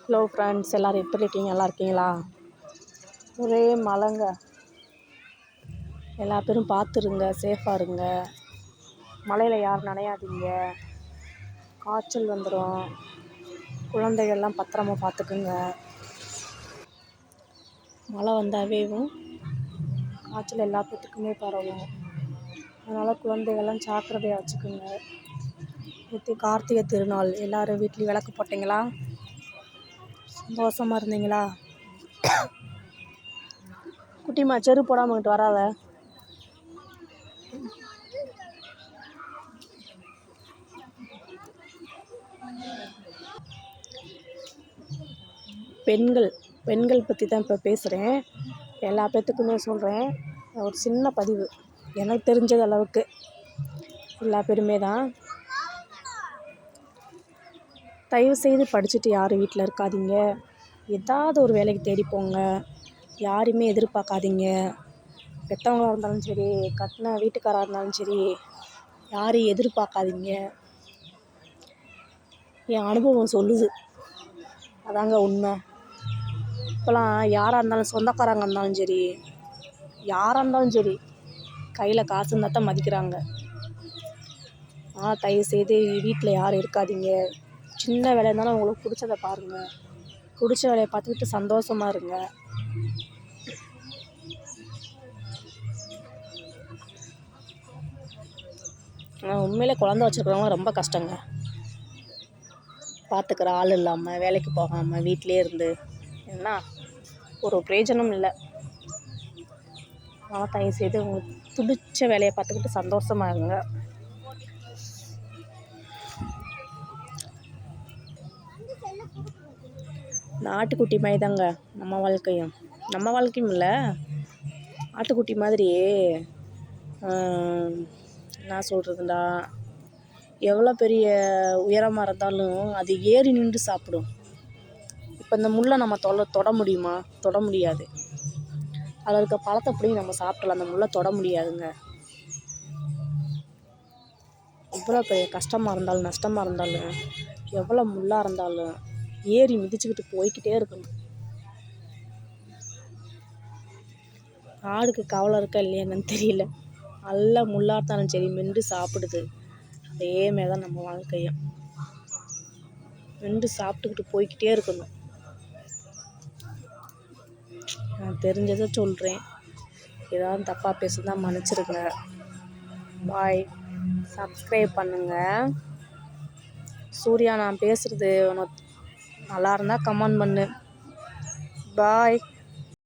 Hello friends எல்லோரும் எப்படி இருக்கீங்க? நல்லா இருக்கீங்களா? ஒரே மழைங்க எல்லா பேரும் பார்த்துருங்க. சேஃபாக இருங்க. மழையில் யாரும் நனையாதீங்க. காய்ச்சல் வந்துடும் குழந்தைகள்லாம் பத்திரமா பார்த்துக்குங்க. மழை வந்தாவேவும் காய்ச்சல் எல்லா பேத்துக்குமே பரவும். அதனால் குழந்தைகள்லாம் ஜாக்கிரதையாக வச்சுக்கோங்க. நேற்று கார்த்திகை திருநாள். எல்லோரும் வீட்லேயும் விளக்கு போட்டிங்களா? சந்தோஷமாக இருந்தீங்களா? குட்டிம்மா செரு போடாமல் வராத. பெண்கள் பெண்கள் பற்றி தான் இப்போ பேசுகிறேன் எல்லா பேர்த்துக்குமே சொல்கிறேன் ஒரு சின்ன பதிவு. எனக்கு தெரிஞ்சது அளவுக்கு. எல்லா பேருமே தான் தயவு செய்து படிச்சுட்டு யாரும் வீட்டில் இருக்காதீங்க. ஏதாவது ஒரு வேலைக்கு தேடி போங்க. யாரையுமே எதிர்பார்க்காதீங்க. பெற்றவங்களாக இருந்தாலும் சரி கட்டின வீட்டுக்காராக இருந்தாலும் சரி யாரையும் எதிர்பார்க்காதீங்க. என் அனுபவம் சொல்லுது. அதாங்க உண்மை. இப்போலாம் யாராக இருந்தாலும் சொந்தக்காரங்க இருந்தாலும் சரி யாராக இருந்தாலும் சரி கையில் காசு இருந்தால் தான் மதிக்கிறாங்க. ஆனால் தயவுசெய்து வீட்டில் யாரும் இருக்காதீங்க. சின்ன வேலையாக இருந்தாலும் உங்களுக்கு பிடிச்சத பாருங்கள் பிடிச்ச வேலையை பார்த்துக்கிட்டு சந்தோஷமா இருங்க. ஆனால் உண்மையிலே குழந்த வச்சுருக்கிறவங்க ரொம்ப கஷ்டங்க. பார்த்துக்கிற ஆள் இல்லாமல் வேலைக்கு போகாமல் வீட்டிலே இருந்து. என்ன ஒரு பிரயோஜனம் இல்லை. அதனால் தயவுசெய்து உங்களுக்கு பிடிச்ச வேலையை பார்த்துக்கிட்டு சந்தோஷமாக இருங்க. நாட்டுக்குட்டி மாதிரி தாங்க நம்ம வாழ்க்கையும். நம்ம வாழ்க்கையும் இல்லை ஆட்டுக்குட்டி மாதிரி என்ன சொல்கிறதுடா எவ்வளோ பெரிய உயரமாக இருந்தாலும் அது ஏறி நின்று சாப்பிடும். இப்போ இந்த முள்ளை நம்ம தொல தொட முடியுமா? தொட முடியாது. அதில் இருக்க பழத்தை அப்படியும் நம்ம சாப்பிடலாம். அந்த முள்ளை தொட முடியாதுங்க. எவ்வளோ பெரிய கஷ்டமாக இருந்தாலும் நஷ்டமாக இருந்தாலும் எவ்வளோ முள்ளாக இருந்தாலும் ஏறி மிதிச்சுக்கிட்டு போய்கிட்டே இருக்கணும். ஆடுக்கு கவலை இருக்கா இல்லையான்னு தெரியல. நல்லா முள்ளாக இருந்தாலும் சரி மென்று சாப்பிடுது. அதேமாரி தான் நம்ம வாழ்க்கையும். மென்று சாப்பிட்டுக்கிட்டு போய்க்கிட்டே இருக்கணும். நான் தெரிஞ்சதை சொல்கிறேன் ஏதாவது தப்பாக பேசுனா மன்னிச்சிருங்க. பாய். சப்ஸ்கிரைப் பண்ணுங்கள் சூர்யா நான் பேசுகிறது உனக்கு நல்லா இருந்தால் கமெண்ட் பண்ணு. பாய்